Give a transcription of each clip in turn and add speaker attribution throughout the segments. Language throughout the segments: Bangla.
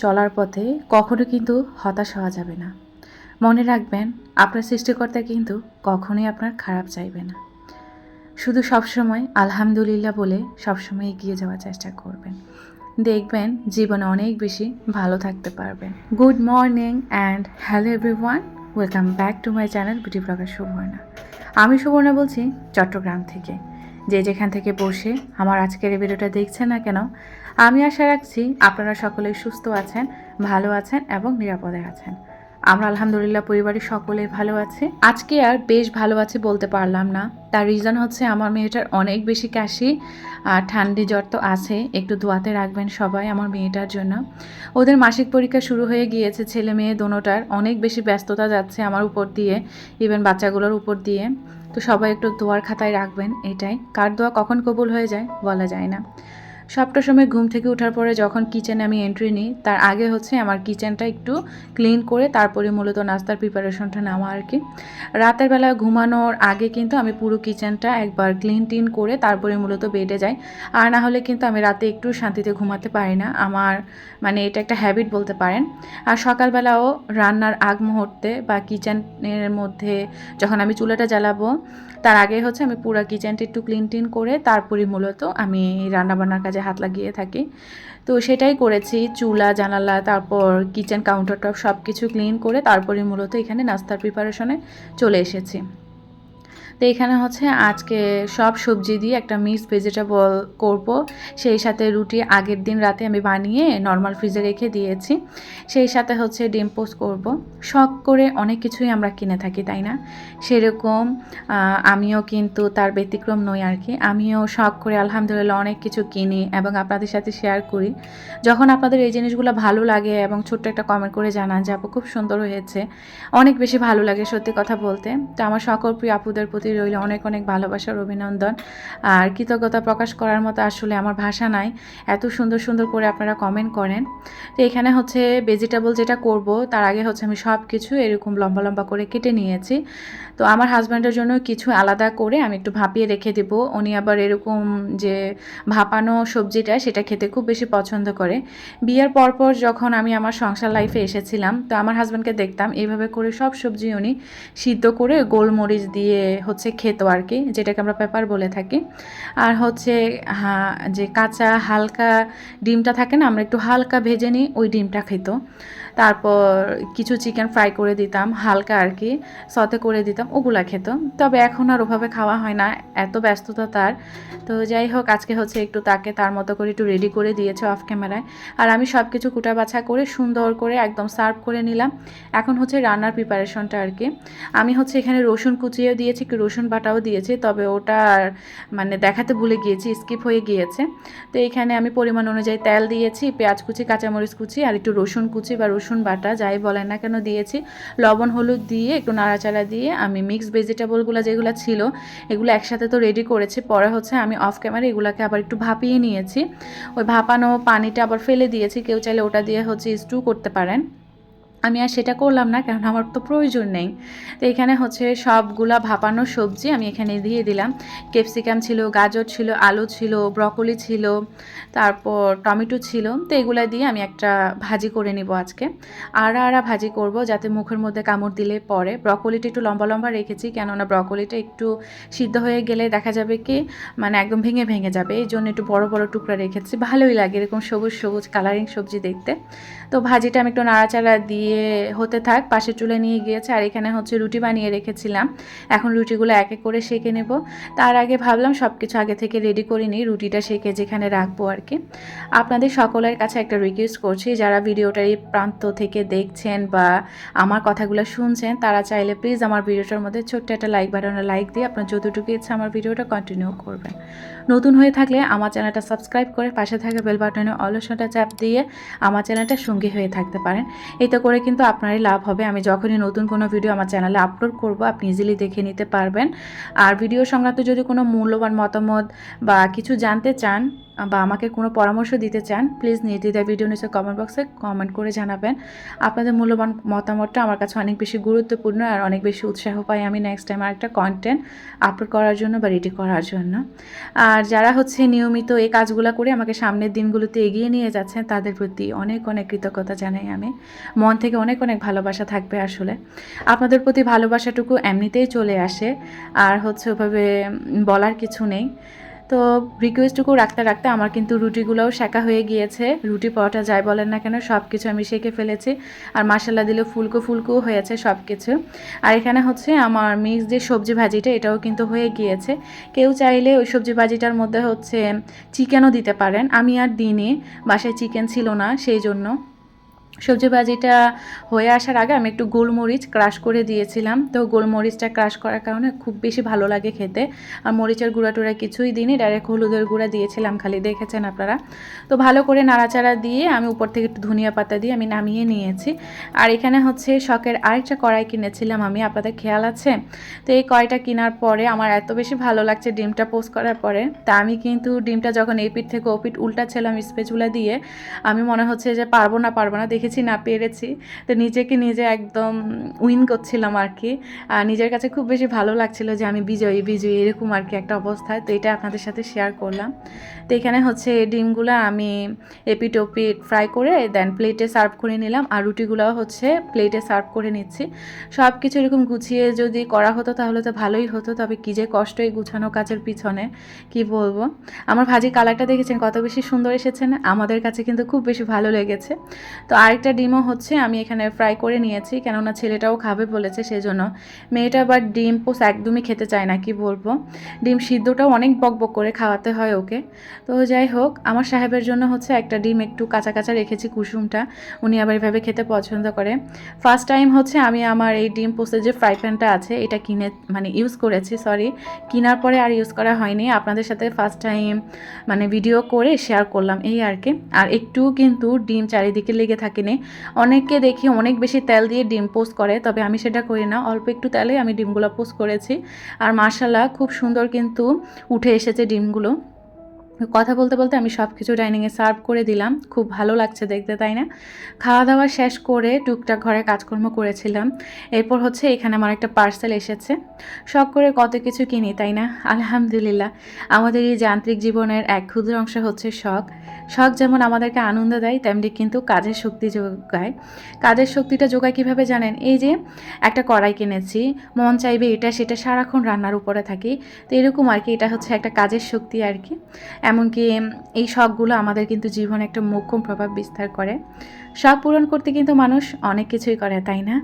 Speaker 1: চলার পথে কখনো কিন্তু হতাশ হওয়া যাবে না। মনে রাখবেন, আপনার সৃষ্টিকর্তা কিন্তু কখনোই আপনার খারাপ চাইবে না। শুধু সবসময় আলহামদুলিল্লাহ বলে সবসময় এগিয়ে যাওয়ার চেষ্টা করবেন। দেখবেন জীবনে অনেক বেশি ভালো থাকতে পারবেন। Good morning and hello everyone, welcome back to my channel beauty blogger Suborna. আমি সুবর্ণা বলছি চট্টগ্রাম থেকে। যে যেখান থেকে বসে আমার আজকের এই ভিডিওটা দেখছে না কেন আমি আশা রাখছি আপনারা সকলেই সুস্থ আছেন, ভালো আছেন এবং নিরাপদে আছেন। আমরা আলহামদুলিল্লাহ পরিবারের সকলেই ভালো আছে। আজকে আর বেশ ভালো আছে বলতে পারলাম না। তার রিজন হচ্ছে আমার মেয়েটার অনেক বেশি কাশি, আর ঠান্ডি জ্বর তো আছে। একটু ধোয়াতে রাখবেন সবাই আমার মেয়েটার জন্য। ওদের মাসিক পরীক্ষা শুরু হয়ে গিয়েছে, ছেলে মেয়ে দোনোটার অনেক বেশি ব্যস্ততা যাচ্ছে আমার উপর দিয়ে ইভেন বাচ্চাগুলোর উপর দিয়ে। তো সবাই একটু দোয়ার খাতায় রাখবেন, এটাই। কার দোয়া কখন কবুল হয়ে যায় বলা যায় না। সবটা সময় ঘুম থেকে ওঠার পরে যখন কিচেনে আমি এন্ট্রি নিই, তার আগে হচ্ছে আমার কিচেনটা একটু ক্লিন করে তারপরে মূলত নাস্তার প্রিপারেশনটা নেওয়া আর কি। রাতের বেলা ঘুমানোর আগে কিন্তু আমি পুরো কিচেনটা একবার ক্লিন টিন করে তারপরে মূলত বেডে যাই। আর না হলে কিন্তু আমি রাতে একটু শান্তিতে ঘুমাতে পারি না। আমার মানে এটা একটা হ্যাবিট বলতে পারেন। আর সকালবেলাও রান্নার আগ মুহূর্তে বা কিচেনের মধ্যে যখন আমি চুলাটা জ্বালাবো, তার আগে হচ্ছে আমি পুরো কিচেনটা একটু ক্লিন টিন করে তারপরে মূলত আমি রান্নাবান্নার কাজে হাত লাগিয়ে থাকি। তো সেটাই করেছি, চুলা, জানালা, তারপর কিচেন কাউন্টার টপ সব কিছু ক্লিন করে তারপরে মূলত এখানে নাস্তার প্রিপারেশনে চলে এসেছি। তো এখানে হচ্ছে আজকে সব সবজি দিয়ে একটা মিক্স ভেজিটেবল করব। সেই সাথে রুটি আগের দিন রাতে আমি বানিয়ে নর্মাল ফ্রিজে রেখে দিয়েছি। সেই সাথে হচ্ছে ডিম পোস্ট করব। শখ করে অনেক কিছুই আমরা কিনে থাকি, তাই না? সেরকম আমিও কিন্তু তার ব্যতিক্রম নই আর কি। আমিও শখ করে আলহামদুলিল্লাহ অনেক কিছু কিনি এবং আপনাদের সাথে শেয়ার করি। যখন আপনাদের এই জিনিসগুলো ভালো লাগে এবং ছোট্ট একটা কমেন্ট করে জানান যে, আপু, খুব সুন্দর হয়েছে। অনেক বেশি ভালো লাগে সত্যি কথা বলতে। তো আমার সকল প্রিয় আপুদের প্রতি রইল অনেক অনেক ভালোবাসার অভিনন্দন। আর কৃতজ্ঞতা প্রকাশ করার মতো আসলে আমার ভাষা নাই। এত সুন্দর সুন্দর করে আপনারা কমেন্ট করেন। তো এখানে হচ্ছে ভেজিটেবল যেটা করব, তার আগে হচ্ছে আমি সব কিছু এরকম লম্বা লম্বা করে কেটে নিয়েছি। তো আমার হাজব্যান্ডের জন্য কিছু আলাদা করে আমি একটু ভাপিয়ে রেখে দেবো। উনি আবার এরকম যে ভাপানো সবজিটা সেটা খেতে খুব বেশি পছন্দ করে। বিয়ের পরপর যখন আমি আমার সংসার লাইফে এসেছিলাম, তো আমার হাজব্যান্ডকে দেখতাম, এইভাবে করে সব সবজি উনি সিদ্ধ করে গোলমরিচ দিয়ে হচ্ছে খেতো আর কি, যেটাকে আমরা পেপার বলে থাকি। আর হচ্ছে যে কাঁচা হালকা ডিমটা থাকে না, আমরা একটু হালকা ভেজে নিই, ওই ডিমটা খেত। তারপর কিছু চিকেন ফ্রাই করে দিতাম, হালকা আর কি সতে করে দিতাম, ওগুলা খেত। তবে এখন আর ওভাবে খাওয়া হয় না, এত ব্যস্ততা তার। তো যাই হোক, আজকে হচ্ছে একটু তাকে তার মতো করে একটু রেডি করে দিয়েছে অফ ক্যামেরায় আর আমি সব কিছু কুটা বাছা করে, সুন্দর করে একদম সার্ভ করে নিলাম। এখন হচ্ছে রান্নার প্রিপারেশনটা আর কি। আমি হচ্ছে এখানে রসুন কুচিয়েও দিয়েছি রসুন বাটাও দিয়েছি, তবে ওটা মানে দেখাতে ভুলে গিয়েছি, স্কিপ হয়ে গিয়েছে। তো এখানে আমি পরিমাণ অনুযায়ী তেল দিয়েছি, পেঁয়াজ কুচি, কাঁচামরিচ কুচি আর একটু রসুন কুচি বা রসুন বাটা, যাই বলেন না কেন দিয়েছি। লবণ, হলুদ দিয়ে একটু নাড়াচাড়া দিয়ে আমি মিক্স ভেজিটেবলগুলো যেগুলো ছিল, এগুলো একসাথে তো রেডি করেছি, পরে হচ্ছে আমি অফ ক্যামেরা এগুলোকে আবার একটু ভাপিয়ে নিয়েছি। ওই ভাপানো পানিটা আবার ফেলে দিয়েছি, কেউ চাইলে ওটা দিয়ে হচ্ছে স্টু করতে পারেন। আমি আর সেটা করলাম না কারণ আমার তো প্রয়োজন নেই। তো এখানে হচ্ছে সবগুলা ভাপানো সবজি আমি এখানে দিয়ে দিলাম। ক্যাপসিকাম ছিল, গাজর ছিল, আলু ছিল, ব্রকলি ছিল, তারপর টমেটো ছিল। তো এগুলা দিয়ে আমি একটা ভাজি করে নিব আজকে। আড়া আড়া ভাজি করব যাতে মুখের মধ্যে কামড় দিলে পরে। ব্রকলিটা একটু লম্বা লম্বা রেখেছি, কেননা ব্রকলিটা একটু সিদ্ধ হয়ে গেলে দেখা যাবে কি মানে একদম ভেঙে ভেঙে যাবে। এই জন্য একটু বড় বড় টুকরা রেখেছি। ভালোই লাগে এরকম সবুজ সবুজ কালারিং সবজি দেখতে। তো ভাজিটা আমি একটু নাড়াচাড়া দিয়ে হতে থাক পাশে চুলে নিয়ে গিয়েছে, আর এখানে হচ্ছে রুটি বানিয়ে রেখেছিলাম। এখন রুটিগুলো এক এক করে সেঁকে নেব। তার আগে ভাবলাম সব কিছু আগে থেকে রেডি করে নিই, রুটিটা সেঁকে যেখানে রাখব আর কি। আপনাদের সকলের কাছে একটা রিকোয়েস্ট করছি, যারা ভিডিওটার এই প্রান্ত থেকে দেখছেন বা আমার কথাগুলো শুনছেন, তারা চাইলে প্লিজ আমার ভিডিওটার মধ্যে ছোট্ট একটা লাইক বাটনে লাইক দিয়ে আপনার যতটুকু ইচ্ছা আমার ভিডিওটা কন্টিনিউ করবেন। নতুন হয়ে থাকলে আমার চ্যানেলটা সাবস্ক্রাইব করে পাশে থাকা বেল বাটনে অলসটা চাপ দিয়ে আমার চ্যানেলটা সঙ্গী হয়ে থাকতে পারেন। এতে করে কিন্তু আপনারই লাভ হবে। আমি যখনই নতুন কোনো ভিডিও আমার চ্যানেলে আপলোড করব, আপনি ইজিলি দেখে নিতে পারবেন। আর ভিডিও সংক্রান্ত যদি কোনো মূল্যবান মতামত বা কিছু জানতে চান বা আমাকে কোনো পরামর্শ দিতে চান প্লিজ নির্দ্বিধায় ভিডিও নিচে কমেন্ট বক্সে কমেন্ট করে জানাবেন। আপনাদের মূল্যবান মতামতটা আমার কাছে অনেক বেশি গুরুত্বপূর্ণ আর অনেক বেশি উৎসাহ পাই আমি নেক্সট টাইম আরেকটা কন্টেন্ট আপলোড করার জন্য বা রেডি করার জন্য। আর যারা হচ্ছে নিয়মিত এই কাজগুলো করে আমাকে সামনের দিনগুলোতে এগিয়ে নিয়ে যাচ্ছেন, তাদের প্রতি অনেক অনেক কৃতজ্ঞতা জানাই আমি। মন থেকে অনেক অনেক ভালোবাসা থাকবে আসলে। আপনাদের প্রতি ভালোবাসাটুকু এমনিতেই চলে আসে, আর হচ্ছে ওভাবে বলার কিছু নেই। তো রিকোয়েস্টটুকু রাখতে রাখতে আমার কিন্তু রুটিগুলোও শেখা হয়ে গিয়েছে। রুটি, পরোটা যাই বলেন না কেন সব কিছু আমি শেখে ফেলেছি। আর মশলা দিলে ফুলকো ফুলকো হয়েছে সব কিছু আর এখানে হচ্ছে আমার মিক্স যে সবজি ভাজিটা, এটাও কিন্তু হয়ে গিয়েছে। কেউ চাইলে ওই সবজি ভাজিটার মধ্যে হচ্ছে চিকেনও দিতে পারেন। আমি আর দিনে বাসায় চিকেন ছিল না, সেই জন্য। সবজি ভাজিটা হয়ে আসার আগে আমি একটু গোলমরিচ ক্রাশ করে দিয়েছিলাম। তো গোলমরিচটা ক্রাশ করার কারণে খুব বেশি ভালো লাগে খেতে। আর মরিচের গুঁড়া টুড়া কিছুই দিনই ডাইরেক্ট হলুদের গুঁড়া দিয়েছিলাম খালি, দেখেছেন আপনারা? তো ভালো করে নাড়াচাড়া দিয়ে আমি উপর থেকে একটু ধনিয়া পাতা দিয়ে আমি নামিয়ে নিয়েছি। আর এখানে হচ্ছে শখের আরেকটা কড়াই কিনেছিলাম আমি, আপনাদের খেয়াল আছে? তো এই কড়াইটা কেনার পরে আমার এত বেশি ভালো লাগছে ডিমটা পোস্ট করার পরে। তা আমি কিন্তু ডিমটা যখন এই পিঠ থেকে ও পিঠ উল্টাচ্ছিলাম স্পেচুলা দিয়ে, আমি মনে হচ্ছে যে পারব না পারব না দেখেছি না পেরেছি, তো নিজেকে নিজে একদম উইন করছিলাম আর কি। নিজের কাছে খুব বেশি ভালো লাগছিল যে আমি বিজয়ী বিজয়ী, এরকম আর কি একটা অবস্থায়, তো এটা আপনাদের সাথে শেয়ার করলাম। তো এখানে হচ্ছে ডিমগুলো আমি এপিট ওপিট ফ্রাই করে দেন প্লেটে সার্ভ করে নিলাম আর রুটিগুলোও হচ্ছে প্লেটে সার্ভ করে নিচ্ছি। সব কিছু এরকম গুছিয়ে যদি করা হতো তাহলে তো ভালোই হতো, তবে কী যে কষ্ট এই গুছানো কাজের পিছনে, কি বলব? আমার ভাজি কালারটা দেখেছেন কত বেশি সুন্দর এসেছে না? আমাদের কাছে কিন্তু খুব বেশি ভালো লেগেছে। তো আরেকটা ডিমও হচ্ছে আমি এখানে ফ্রাই করে নিয়েছি, কেননা ছেলেটাও খাবে বলেছে সেজন্য। মেয়েটা আবার ডিম পোস একদমই খেতে চায় না, কি বলব? ডিম সিদ্ধটাও অনেক বক বক করে খাওয়াতে হয় ওকে। তো যাই হোক, আমার সাহেবের জন্য হচ্ছে একটা ডিম একটু কাঁচা কাঁচা রেখেছি কুসুমটা। উনি আবার এভাবে খেতে পছন্দ করে। ফার্স্ট টাইম হচ্ছে আমি আমার এই ডিম পোস্টের যে ফ্রাই প্যানটা আছে, এটা কিনে মানে ইউজ করেছি সরি কেনার পরে আর ইউজ করা হয়নি। আপনাদের সাথে ফার্স্ট টাইম মানে ভিডিও করে শেয়ার করলাম এই আর কি। আর একটু কিন্তু ডিম চারিদিকে লেগে থাকেনি। অনেককে দেখি অনেক বেশি তেল দিয়ে ডিম পোস্ট করে, তবে আমি সেটা করি না। অল্প একটু তেলে আমি ডিমগুলো পোস্ট করেছি। আর মার্শাল্লাহ খুব সুন্দর কিন্তু উঠে এসেছে ডিমগুলো। কথা বলতে বলতে আমি সব কিছু ডাইনিংয়ে সার্ভ করে দিলাম। খুব ভালো লাগছে দেখতে, তাই না? খাওয়া দাওয়া শেষ করে টুকটাক ঘরে কাজকর্ম করেছিলাম। এরপর হচ্ছে এখানে আমার একটা পার্সেল এসেছে। শখ করে কত কিছু কিনি, তাই না? আলহামদুলিল্লাহ। আমাদের এই যান্ত্রিক জীবনের এক ক্ষুদ্র অংশ হচ্ছে শখ। শখ যেমন আমাদেরকে আনন্দ দেয়, তেমনি কিন্তু কাজের শক্তি যোগায়। কাজের শক্তিটা যোগায় কীভাবে জানেন? এই যে একটা কড়াই কিনেছি, মন চাইবে এটা, সেটা সারাক্ষণ রান্নার উপরে থাকি। তো এরকম আর কি, এটা হচ্ছে একটা কাজের শক্তি আর কি। এমনকি এই শখগুলো আমাদের কিন্তু জীবনে একটা মোক্ষম প্রভাব বিস্তার করে। শখ পূরণ করতে কিন্তু মানুষ অনেক কিছুই করে, তাই না?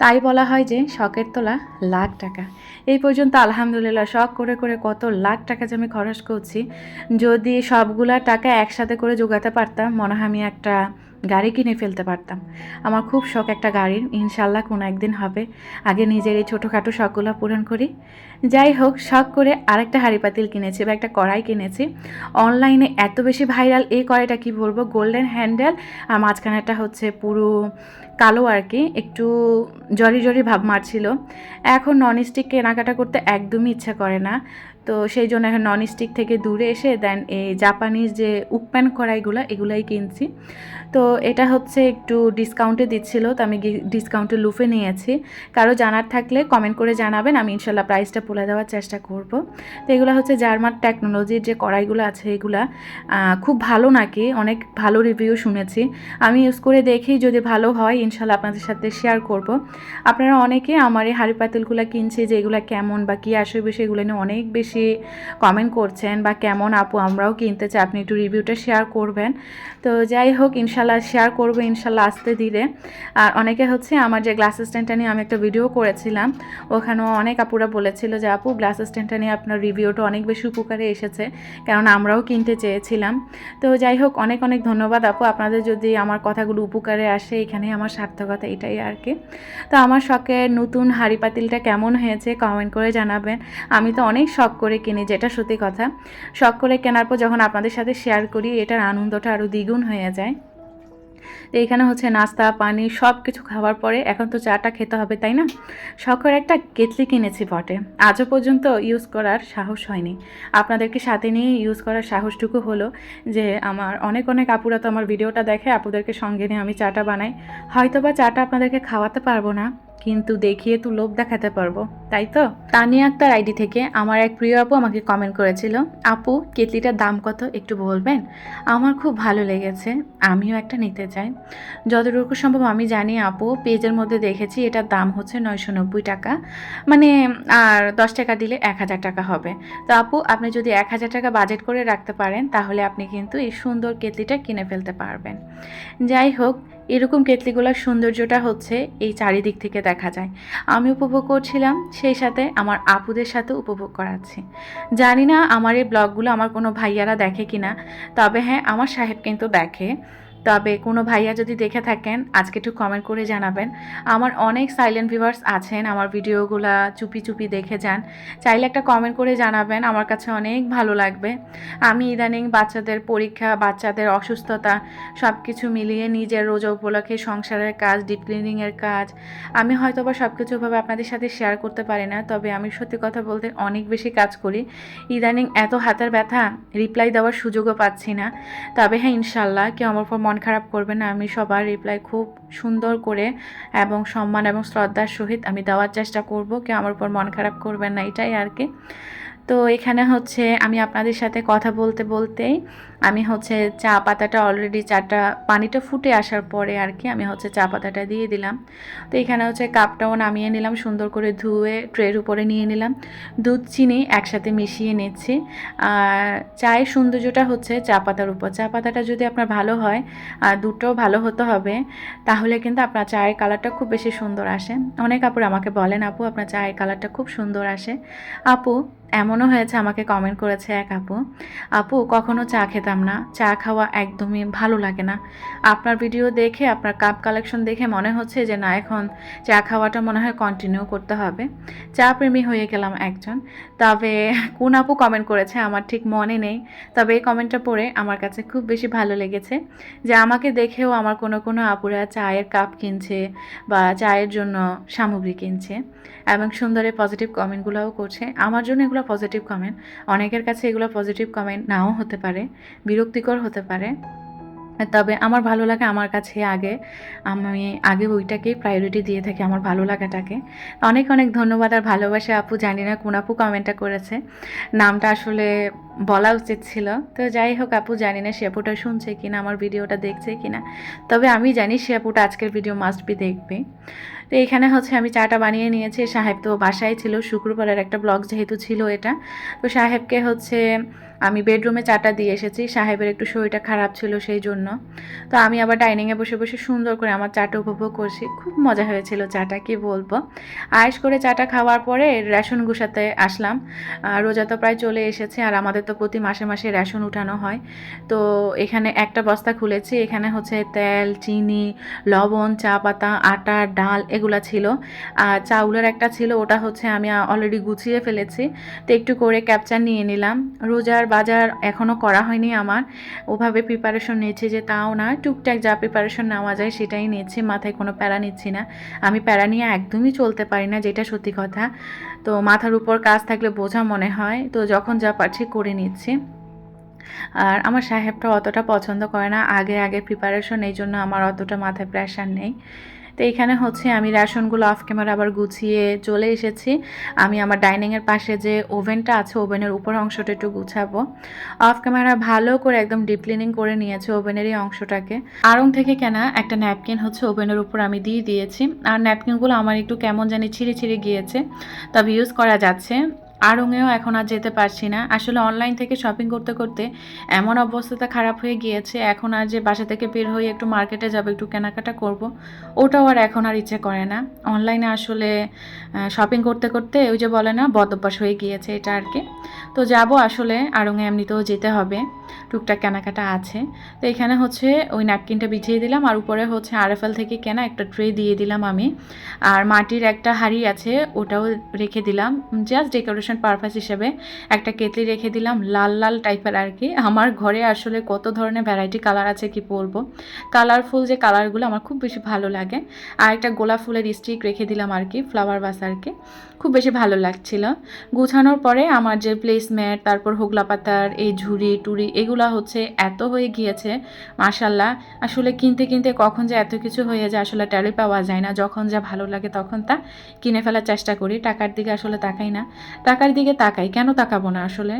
Speaker 1: তাই বলা হয় যে শখের তোলা লাখ টাকা। এই পর্যন্ত আলহামদুলিল্লাহ শখ করে করে কত লাখ টাকা যে আমি খরচ করছি। যদি সবগুলা টাকা একসাথে করে জোগাতে পারতাম, মনে হয় আমি একটা গাড়ি কিনে ফেলতে পারতাম। আমার খুব শখ একটা গাড়ির ইনশাল্লাহ কোনো একদিন হবে। আগে নিজের এই ছোটোখাটো শখগুলো পূরণ করি। যাই হোক, শখ করে আরেকটা হাঁড়ি পাতিল কিনেছি বা একটা কড়াই কিনেছি। অনলাইনে এত বেশি ভাইরাল এই কড়াইটা কি বলব? Golden handle. আর মাঝখানেটা হচ্ছে পুরো কালো আর কি, একটু জরি জরি ভাব মারছিল। এখন ননস্টিক কেনাকাটা করতে একদমই ইচ্ছা করে না। তো সেই জন্য এখন ননস্টিক থেকে দূরে এসে দেন এই জাপানিজ যে উপ্যান কড়াইগুলো, এগুলাই কিনছি। তো এটা হচ্ছে একটু ডিসকাউন্টে দিচ্ছিল, তো আমি ডিসকাউন্টে লুফে নিয়েছি। কারও জানার থাকলে কমেন্ট করে জানাবেন, আমি ইনশাল্লাহ প্রাইসটা বলে দেওয়ার চেষ্টা করব। তো এগুলো হচ্ছে জার্মান টেকনোলজির যে কড়াইগুলো আছে এগুলা খুব ভালো নাকি? অনেক ভালো রিভিউ শুনেছি। আমি ইউজ করে দেখি, যদি ভালো হয়, ইনশাল্লাহ আপনাদের সাথে শেয়ার করব। আপনারা অনেকে আমার এই হাড়ি পাতিলগুলো কিনছে যে এগুলো কেমন বা কী আসবে এগুলো নিয়ে অনেক বেশি কমেন্ট করছেন বা কেমন আপু, আমরাও কিনতে চাই আপনি একটু রিভিউটা শেয়ার করবেন। তো যাই হোক, ইনশাল্লাহ শেয়ার করব, ইনশাল্লাহ আসতে দিলে। আর অনেকে হচ্ছে আমার যে গ্লাস স্ট্যান্ডটা নিয়ে আমি একটা ভিডিও করেছিলাম, ওখানেও অনেক আপুরা বলেছিল যে, আপু গ্লাস স্ট্যান্ডটা নিয়ে আপনার রিভিউটা অনেক বেশি উপকারে এসেছে কারণ আমরাও কিনতে চেয়েছিলাম। তো যাই হোক, অনেক অনেক ধন্যবাদ আপু। আপনাদের যদি আমার কথাগুলো উপকারে আসে, এখানেই আমার সার্থকতা এটাই আর কি। তো আমার শখের নতুন হাঁড়ি পাতিলটা কেমন হয়েছে কমেন্ট করে জানাবেন। আমি তো অনেক শখ করে কিনি যেটা সত্যি কথা শখ করে কেনার পর যখন আপনাদের সাথে শেয়ার করি, এটার আনন্দটা আরও দ্বিগুণ হয়ে যায়। তো এখানে হচ্ছে নাস্তা, পানি সব কিছু খাওয়ার পরে এখন তো চাটা খেতে হবে, তাই না? শখের একটা কেটলি কিনেছি বটে। আজও পর্যন্ত ইউজ করার সাহস হয়নি। আপনাদেরকে সাথে নিয়ে ইউজ করার সাহসটুকু হলো যে, আমার অনেক অনেক আপুরা তো আমার ভিডিওটা দেখে, আপুদেরকে সঙ্গে নিয়ে আমি চাটা বানাই। হয়তো বা চাটা আপনাদেরকে খাওয়াতে পারব না কিন্তু দেখিয়ে তো লোভ দেখাতে পারব, তাই তো? তানিয়া আক্তার আইডি থেকে আমার এক প্রিয় আপু আমাকে কমেন্ট করেছিল, আপু কেতলিটার দাম কত একটু বলবেন? আমার খুব ভালো লেগেছে, আমিও একটা নিতে চাই। যতটুকু সম্ভব আমি জানি আপু, পেজের মধ্যে দেখেছি এটার দাম হচ্ছে নয়শো নব্বই টাকা মানে আর দশ টাকা দিলে এক হাজার টাকা হবে। তো আপু, আপনি যদি এক হাজার টাকা বাজেট করে রাখতে পারেন, তাহলে আপনি কিন্তু এই সুন্দর কেতলিটা কিনে ফেলতে পারবেন। যাই হোক এরকম কেটলিগুলার সৌন্দর্যটা হচ্ছে এই চারিদিক থেকে দেখা যায়। আমি উপভোগ করছিলাম, সেই সাথে আমার আপুদের সাথে উপভোগ করাচ্ছি। জানি না আমার এই ব্লগগুলো আমার কোনো ভাইয়ারা দেখে কিনা, তবে হ্যাঁ আমার সাহেব কিন্তু দেখে। তবে কোনো ভাইয়া যদি দেখে থাকেন, আজকে একটু কমেন্ট করে জানাবেন। আমার অনেক সাইলেন্ট ভিউয়ার্স আছেন, আমার ভিডিওগুলা চুপি চুপি দেখে যান। চাইলে একটা কমেন্ট করে জানাবেন, আমার কাছে অনেক ভালো লাগবে। আমি ইদানিং বাচ্চাদের পরীক্ষা, বাচ্চাদের অসুস্থতা সব কিছু মিলিয়ে নিজের রোজা উপলক্ষে সংসারের কাজ ডিপ ক্লিনিংয়ের কাজ, আমি হয়তো বা সব কিছুভাবে আপনাদের সাথে শেয়ার করতে পারি না, তবে আমি সত্যি কথা বলতে অনেক বেশি কাজ করি। ইদানিং এত হাতের ব্যথা রিপ্লাই দেওয়ার সুযোগও পাচ্ছি না। তবে হ্যাঁ ইনশাল্লাহ কেউ আমার উপর মন খারাপ করবে না। আমি সবার রিপ্লাই খুব সুন্দর করে এবং সম্মান এবং শ্রদ্ধার সহিত আমি দেওয়ার চেষ্টা করব। কেউ আমার উপর মন খারাপ করবেন না, এটাই আর কি। তো এখানে হচ্ছে আমি আপনাদের সাথে কথা বলতে বলতেই আমি হচ্ছে চা পাতাটা অলরেডি চাটা, পানিটা ফুটে আসার পরে আর কি আমি হচ্ছে চা পাতাটা দিয়ে দিলাম। তো এখানে হচ্ছে কাপটাও নামিয়ে নিলাম, সুন্দর করে ধুয়ে ট্রের উপরে নিয়ে নিলাম। দুধ, চিনি একসাথে মিশিয়ে নিচ্ছি। আর চায়ের সৌন্দর্যটা হচ্ছে চা পাতার উপর। চা পাতাটা যদি আপনার ভালো হয়, আর দুধটাও ভালো হতে হবে, তাহলে কিন্তু আপনার চায়ের কালারটা খুব বেশি সুন্দর আসে। অনেক আপুর আমাকে বলেন, আপু, আপনার চায়ের কালারটা খুব সুন্দর আসে। আপু, এমনও হয়েছে, আমাকে কমেন্ট করেছে এক আপু। আপু, কখনো চা খেতাম না। চা খাওয়া একদমই ভালো লাগে না। আপনার ভিডিও দেখে, আপনার কাপ কালেকশন দেখে মনে হচ্ছে যে, না, এখন চা খাওয়াটা মনে হয় কন্টিনিউ করতে হবে। চা প্রেমী হয়ে গেলাম একজন। তবে কোন আপু কমেন্ট করেছে আমার ঠিক মনে নেই। তবে এই কমেন্টটা পড়ে আমার কাছে খুব বেশি ভালো লেগেছে যে, আমাকে দেখেও আমার কোনো কোনো আপুরা চায়ের কাপ কিনছে বা চায়ের জন্য সামগ্রী কিনছে। এবং সুন্দর পজিটিভ কমেন্টগুলোও করছে। আমার জন্য এগুলো পজিটিভ কমেন্ট অনেকের কাছে এগুলো পজিটিভ কমেন্ট নাও হতে পারে, বিরক্তিকর হতে পারে। তবে আমার ভালো লাগে আমার কাছে আগে, আমি আগে ওইটাকেই প্রায়োরিটি দিয়ে থাকি, আমার ভালো লাগাটাকে। অনেক অনেক ধন্যবাদ আর ভালোবাসা, আপু জানি না কোন আপু কমেন্টটা করেছে। নামটা আসলে বলা উচিত ছিল। তো যাই হোক আপু, জানি না সে আপুটা শুনছে কিনা, আমার ভিডিওটা দেখছে কিনা। তবে আমি জানি সে আপুটা আজকের ভিডিও মাস্ট বি দেখবে। তো এখানে হচ্ছে আমি চাটা বানিয়ে নিয়েছি। সাহেব তো বাসায় ছিল, শুক্রবারের একটা ব্লগ যেহেতু ছিল এটা। তো সাহেবকে হচ্ছে আমি বেডরুমে চাটা দিয়ে এসেছি। সাহেবের একটু শরীরটা খারাপ ছিল সেই জন্য। তো আমি আবার ডাইনিংয়ে বসে বসে সুন্দর করে আমার চাটা উপভোগ করছি। খুব মজা হয়েছিল চাটা, কি বলব? আয়েস করে চাটা খাওয়ার পরে রেশন গুছাতে আসলাম। রোজা তো প্রায় চলে এসেছে আর আমাদের তো প্রতি মাসে মাসে রেশন উঠানো হয়। তো এখানে একটা বস্তা খুলেছি, এখানে হচ্ছে তেল, চিনি, লবণ চা পাতা আটা, ডাল এগুলা ছিল। আর চাউলের একটা ছিল, ওটা হচ্ছে আমি অলরেডি গুছিয়ে ফেলেছি। তো একটু করে ক্যাপচার নিয়ে নিলাম। রোজার বাজার এখনও করা হয়নি আমার। ওভাবে প্রিপারেশন নিয়েছি যে তাও না, টুকটাক যা প্রিপারেশন নেওয়া যায় সেটাই নিচ্ছি, মাথায় কোনো প্যারা নিচ্ছি না। আমি প্যারা নিয়ে একদমই চলতে পারি না, যেটা সত্যি কথা। তো মাথার উপর কাজ থাকলে বোঝা মনে হয়। তো যখন যা পারছি করে নিচ্ছি। আর আমার সাহেবটা অতটা পছন্দ করে না। আগে আগে প্রিপারেশন এই জন্য আমার অতটা মাথায় প্রেশার নেই। তো এখানে হচ্ছে আমি রেশনগুলো অফ ক্যামেরা আবার গুছিয়ে চলে এসেছি। আমি আমার ডাইনিংয়ের পাশে যে ওভেনটা আছে, ওভেনের উপর অংশটা একটু গুছাবো। অফ ক্যামেরা ভালো করে একদম ডিপ ক্লিনিং করে নিয়েছে ওভেনের এই অংশটাকে। আড়ং থেকে কেনা একটা ন্যাপকিন হচ্ছে ওভেনের উপর আমি দিয়ে দিয়েছি। আর ন্যাপকিনগুলো আমার একটু কেমন জানি ছিঁড়ে ছিঁড়ে গিয়েছে, তবে ইউজ করা যাচ্ছে। আড়ংয়েও এখন আর যেতে পারছি না। আসলে অনলাইন থেকে শপিং করতে করতে এমন অবস্থাটা খারাপ হয়ে গিয়েছে, এখন আর যে বাসা থেকে বের হয়ে একটু মার্কেটে যাব, একটু কেনাকাটা করব, ওটাও আর এখন আর ইচ্ছে করে না। অনলাইনে আসলে শপিং করতে করতে ওই যে বলে না বদভ্যাস হয়ে গিয়েছে এটা আর কি। তো যাব আসলে আড়ংয়ে এমনিতেও যেতে হবে, টুকটাক কেনাকাটা আছে। তো এখানে হচ্ছে ওই ন্যাপকিনটা বিছিয়ে দিলাম, আর উপরে হচ্ছে আরএফএল থেকে কেনা একটা ট্রে দিয়ে দিলাম আমি। আর মাটির একটা হাঁড়ি আছে, ওটাও রেখে দিলাম জাস্ট ডেকোরেশন ডেকোরেশন পারপাস হিসেবে একটা কেতলি রেখে দিলাম, লাল লাল টাইপের আর কি আমার ঘরে আসলে কত ধরনের ভ্যারাইটি কালার আছে কি বলব? কালারফুল যে কালারগুলো আমার খুব বেশি ভালো লাগে। আর একটা গোলাপ ফুলের স্টিক রেখে দিলাম আর কি ফ্লাওয়ার বাস আর কি খুব বেশি ভালো লাগছিল। গুছানোর পরে আমার যে প্লেসম্যাট তারপর হোগলা পাতার এই ঝুড়ি, টুড়ি, এগুলা হচ্ছে এত হয়ে গিয়েছে মাশাল্লাহ আসলে কিনতে কিনতে কখন যে এত কিছু হয়ে যায় আসলে ট্যালি পাওয়া যায় না। যখন যা ভালো লাগে তখন তা কিনে ফেলার চেষ্টা করি, টাকার দিকে আসলে তাকাই না। টাকার দিকে তাকাই। কেন তাকাবো না আসলে?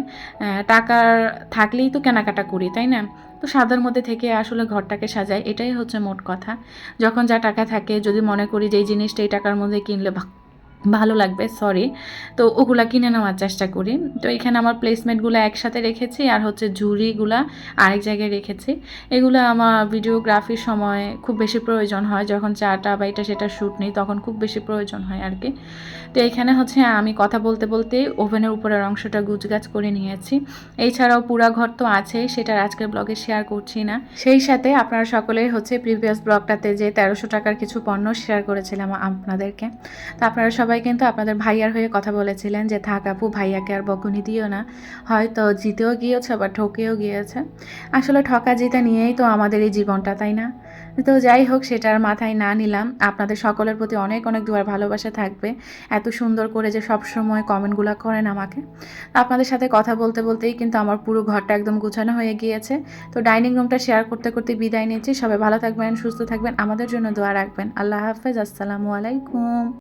Speaker 1: টাকার থাকলেই তো কেনাকাটা করি, তাই না? তো সাদার মধ্যে থেকে আসলে ঘরটাকে সাজাই, এটাই হচ্ছে মোট কথা। যখন যা টাকা থাকে, যদি মনে করি যে এই জিনিসটা এই টাকার মধ্যে কিনলে ভালো লাগবে সরি তো ওগুলা কিনে নেওয়ার চেষ্টা করি। তো এখানে আমার প্লেসমেন্টগুলো একসাথে রেখেছি, আর হচ্ছে ঝুড়িগুলা আরেক জায়গায় রেখেছি। এগুলো আমার ভিডিওগ্রাফির সময় খুব বেশি প্রয়োজন হয়, যখন চাটা বা এটা সেটা শ্যুট নেই, তখন খুব বেশি প্রয়োজন হয় আর কি তো এখানে হচ্ছে আমি কথা বলতে বলতে ওভেনের উপরের অংশটা গুজগাছ করে নিয়েছি। এছাড়াও পুরা ঘর তো আছে সেটা আজকের ব্লগে শেয়ার করছি না। সেই সাথে আপনারা সকলেই হচ্ছে প্রিভিয়াস ব্লগটাতে যে তেরোশো টাকার কিছু পণ্য শেয়ার করেছিলাম আপনাদেরকে। তো আপনারা সবাই কিন্তু আপনাদের ভাইয়ার হয়ে কথা বলেছিলেন যে, থাক আপু, ভাইয়াকে আর বকুনি দিও না। হয়তো জিতেও গিয়েছে বা ঠকেও গিয়েছে। আসলে ঠকা জিতে নিয়েই তো আমাদের এই জীবনটা, তাই না? তো যাই হোক সেটার মাথায় না নিলাম। আপনাদের সকলের প্রতি অনেক অনেক দুয়ার ভালোবাসা থাকবে। এত সুন্দর করে যে সব সময় কমেন্টগুলো করেন আমাকে। আপনাদের সাথে কথা বলতে বলতেই কিন্তু আমার পুরো ঘরটা একদম গুছানো হয়ে গিয়েছে। তো ডাইনিং রুমটা শেয়ার করতে করতে বিদায় নিচ্ছি। সবাই ভালো থাকবেন, সুস্থ থাকবেন। আমাদের জন্য দোয়া রাখবেন। আল্লাহ হাফেজ। আসসালামু আলাইকুম।